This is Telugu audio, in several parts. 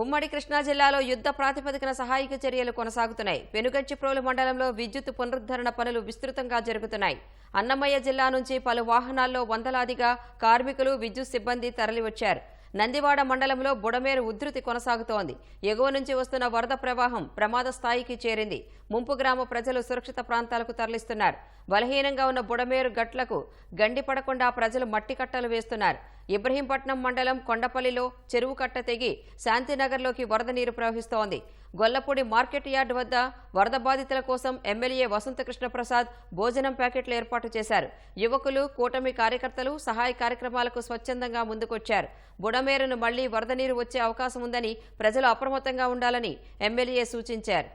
ఉమ్మడి కృష్ణా జిల్లాలో యుద్ధ ప్రాతిపదికన సహాయక చర్యలు కొనసాగుతున్నాయి. పెనుగంచిప్రోలు మండలంలో విద్యుత్ పునరుద్ధరణ పనులు విస్తృతంగా జరుగుతున్నాయి. అన్నమయ్య జిల్లా నుంచి పలు వాహనాల్లో వందలాదిగా కార్మికులు విద్యుత్ సిబ్బంది తరలివచ్చారు. నందివాడ మండలంలో బుడమేరు ఉధృతి కొనసాగుతోంది. ఎగువ నుంచి వస్తున్న వరద ప్రవాహం ప్రమాద స్థాయికి చేరింది. ముంపు గ్రామ ప్రజలు సురక్షిత ప్రాంతాలకు తరలిస్తున్నారు. బలహీనంగా ఉన్న బుడమేరు గట్లకు గండి పడకుండా ప్రజలు మట్టి కట్టలు వేస్తున్నారు. ఇబ్రహీంపట్నం మండలం కొండపల్లిలో చెరువు కట్ట తెగి శాంతినగర్లోకి వరద నీరు ప్రవహిస్తోంది. గొల్లపూడి మార్కెట్ యార్డ్ వద్ద వరద బాధితుల కోసం ఎమ్మెల్యే వసంతకృష్ణ ప్రసాద్ భోజనం ప్యాకెట్లు ఏర్పాటు చేశారు. యువకులు కూటమి కార్యకర్తలు సహాయ కార్యక్రమాలకు స్వచ్ఛందంగా ముందుకొచ్చారు. బుడమేరును మళ్ళీ వరద నీరు వచ్చే అవకాశం ఉందని ప్రజలు అప్రమత్తంగా ఉండాలని ఎమ్మెల్యే సూచించారు.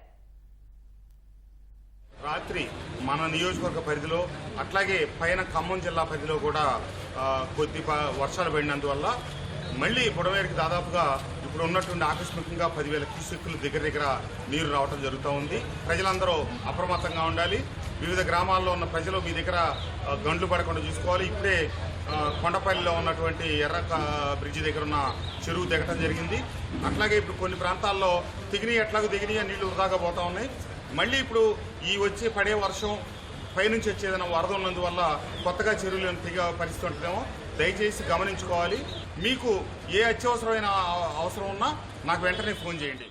రాత్రి మన నియోజకవర్గ పరిధిలో అట్లాగే పైన ఖమ్మం జిల్లా పరిధిలో కూడా కొద్ది ప- వర్షాలు పడినందువల్ల మళ్ళీ బుడమేరుకి దాదాపుగా ఇప్పుడు ఉన్నటువంటి ఆకస్మికంగా పదివేల క్యూసెక్కులు దగ్గర దగ్గర నీరు రావటం జరుగుతూ ఉంది. ప్రజలందరూ అప్రమత్తంగా ఉండాలి. వివిధ గ్రామాల్లో ఉన్న ప్రజలు మీ దగ్గర గండ్లు పడకుండా చూసుకోవాలి. ఇప్పుడే కొండపల్లిలో ఉన్నటువంటి ఎర్ర బ్రిడ్జి దగ్గర ఉన్న చెరువు దిగటం జరిగింది. అట్లాగే ఇప్పుడు కొన్ని ప్రాంతాల్లో తిగిని ఎట్లాగో దిగినాయి నీళ్ళు వృధాగా పోతా ఉన్నాయి. మళ్ళీ ఇప్పుడు ఈ వచ్చే పడే వర్షం పైనుంచి వచ్చేదైనా వరద ఉన్నందువల్ల కొత్తగా చెరువులు తెగే పరిస్థితి ఉంటుందేమో దయచేసి గమనించుకోవాలి. మీకు ఏ అత్యవసరమైన అవసరం ఉన్నా నాకు వెంటనే ఫోన్ చేయండి.